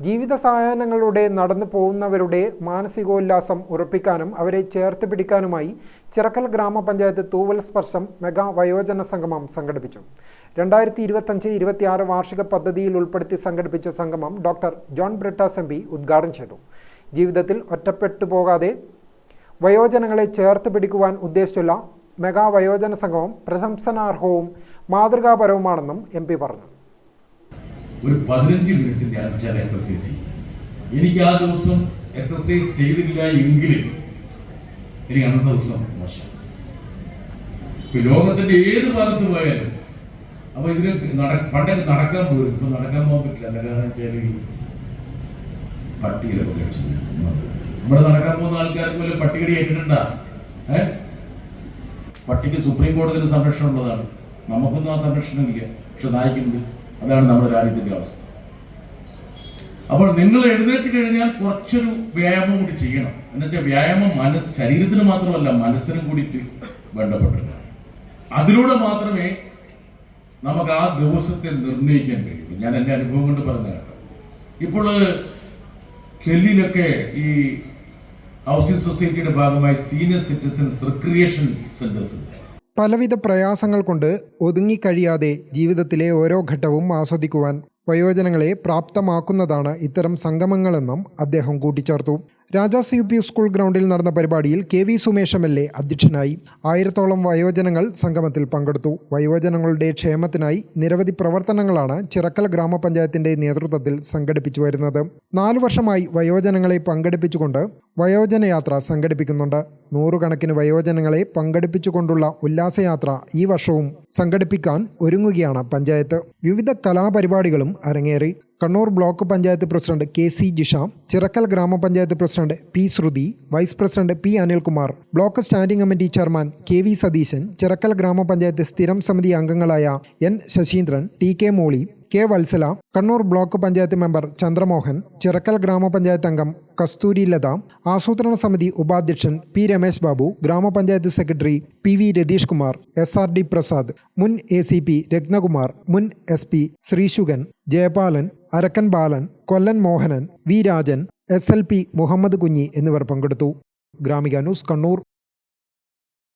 ജീവിത സായാഹ്നങ്ങളിലൂടെ നടന്നു പോകുന്നവരുടെ മാനസികോല്ലാസം ഉറപ്പിക്കാനും അവരെ ചേർത്ത് പിടിക്കാനുമായി ചിറക്കൽ ഗ്രാമപഞ്ചായത്ത് തൂവൽ സ്പർശം മെഗാ വയോജന സംഗമം സംഘടിപ്പിച്ചു. രണ്ടായിരത്തി ഇരുപത്തഞ്ച് ഇരുപത്തിയാറ് വാർഷിക പദ്ധതിയിൽ ഉൾപ്പെടുത്തി സംഘടിപ്പിച്ച സംഗമം doctor John Brittas M P ഉദ്ഘാടനം ചെയ്തു. ജീവിതത്തിൽ ഒറ്റപ്പെട്ടു പോകാതെ വയോജനങ്ങളെ ചേർത്ത് പിടിക്കുവാൻ ഉദ്ദേശിച്ചുള്ള മെഗാ വയോജന സംഗമം പ്രശംസനാർഹവും മാതൃകാപരവുമാണെന്നും എം പറഞ്ഞു. ഒരു പതിനഞ്ച് മിനിറ്റ് ധ്യാനിച്ചാൽ എക്സസൈസ് ചെയ്യും എനിക്ക് ആ ദിവസം എക്സസൈസ് ചെയ്തില്ല എങ്കിൽ എനിക്ക് അന്നത്തെ ദിവസം മോശം. ലോകത്തിന്റെ ഏത് ഭാഗത്ത് പോയാലും അപ്പൊ ഇതിന് നട പണ്ടൊക്കെ നടക്കാൻ പോകും ഇപ്പൊ നടക്കാൻ പോകാൻ പറ്റില്ല. എന്താ കാരണം വെച്ചാൽ ഈ പട്ടിയിലൊക്കെ കഴിച്ചു ഇവിടെ നടക്കാൻ പോകുന്ന ആൾക്കാർക്ക് വല്ല പട്ടികടി ഏറ്റിട്ടുണ്ടാ? പട്ടിക്ക് സുപ്രീം കോടതിയുടെ സംരക്ഷണം ഉള്ളതാണ്. നമുക്കൊന്നും ആ സംരക്ഷണം ഇല്ല. പക്ഷെ നായ്ക്കുണ്ട്. അതാണ് നമ്മുടെ രാജ്യത്തിന്റെ അവസ്ഥ. അപ്പോൾ നിങ്ങൾ എഴുന്നേറ്റ് കഴിഞ്ഞാൽ കുറച്ചൊരു വ്യായാമം കൂടി ചെയ്യണം. എന്നുവെച്ചാൽ വ്യായാമം മനസ്സ് ശരീരത്തിന് മാത്രമല്ല മനസ്സിനും കൂടിയിട്ട് ബന്ധപ്പെട്ടിട്ടാണ് അതിലൂടെ മാത്രമേ നമുക്ക് ആ ദിവസത്തെ നിർണയിക്കാൻ കഴിയൂ. ഞാൻ എന്റെ അനുഭവം കൊണ്ട് പറഞ്ഞതാണ് ഇപ്പോൾ ഡൽഹിയിലൊക്കെ ഈ ഹൗസിംഗ് സൊസൈറ്റിയുടെ ഭാഗമായി സീനിയർ സിറ്റിസൺസ് റിക്രിയേഷൻ സെന്റേഴ്സ് ഉണ്ട്. പലവിധ പ്രയാസങ്ങൾ കൊണ്ട് ഒതുങ്ങിക്കഴിയാതെ ജീവിതത്തിലെ ഓരോ ഘട്ടവും ആസ്വദിക്കുവാൻ വയോജനങ്ങളെ പ്രാപ്തമാക്കുന്നതാണ് ഇത്തരം സംഗമങ്ങളെന്നും അദ്ദേഹം കൂട്ടിച്ചേർത്തു. രാജാസ് യു പി സ്കൂൾ ഗ്രൗണ്ടിൽ നടന്ന പരിപാടിയിൽ K V Sumesh M L A അധ്യക്ഷനായി. ആയിരത്തോളം വയോജനങ്ങൾ സംഗമത്തിൽ പങ്കെടുത്തു. വയോജനങ്ങളുടെ ക്ഷേമത്തിനായി നിരവധി പ്രവർത്തനങ്ങളാണ് ചിറക്കൽ ഗ്രാമപഞ്ചായത്തിന്റെ നേതൃത്വത്തിൽ സംഘടിപ്പിച്ചു വരുന്നത്. നാലു വർഷമായി വയോജനങ്ങളെ പങ്കെടുപ്പിച്ചുകൊണ്ട് വയോജന യാത്ര സംഘടിപ്പിക്കുന്നുണ്ട്. നൂറുകണക്കിന് വയോജനങ്ങളെ പങ്കെടുപ്പിച്ചുകൊണ്ടുള്ള ഉല്ലാസയാത്ര ഈ വർഷവും സംഘടിപ്പിക്കാൻ ഒരുങ്ങുകയാണ് പഞ്ചായത്ത്. വിവിധ കലാപരിപാടികളും അരങ്ങേറി. Kannur block panchayat president K C Jisham Chirakkal ഗ്രാമപഞ്ചായത്ത് president P Sruthi vice president P Anilkumar block standing committee chairman K V Satheesan Chirakkal ഗ്രാമപഞ്ചായത്ത് സ്ഥിരം സമിതി അംഗങ്ങളായ N Sasheendran T K Molly K Valsala Kannur block panchayat member Chandramohan Chirakkal ഗ്രാമപഞ്ചായത്ത് അംഗം കസ്തൂരി ലത ആസൂത്രണ സമിതി ഉപാധ്യക്ഷൻ പി രമേശ് ബാബു ഗ്രാമപഞ്ചായത്ത് secretary P V Ratheesh Kumar S R D Prasad മുൻ എ സി പി രത്നകുമാർ മുൻ S P Sreesugan Jayapalan Arakkan Balan Kollan Mohanan V Rajan S L P Muhammad Kunhi എന്നിവർ പങ്കെടുത്തു. ഗ്രാമിക ന്യൂസ് കണ്ണൂർ.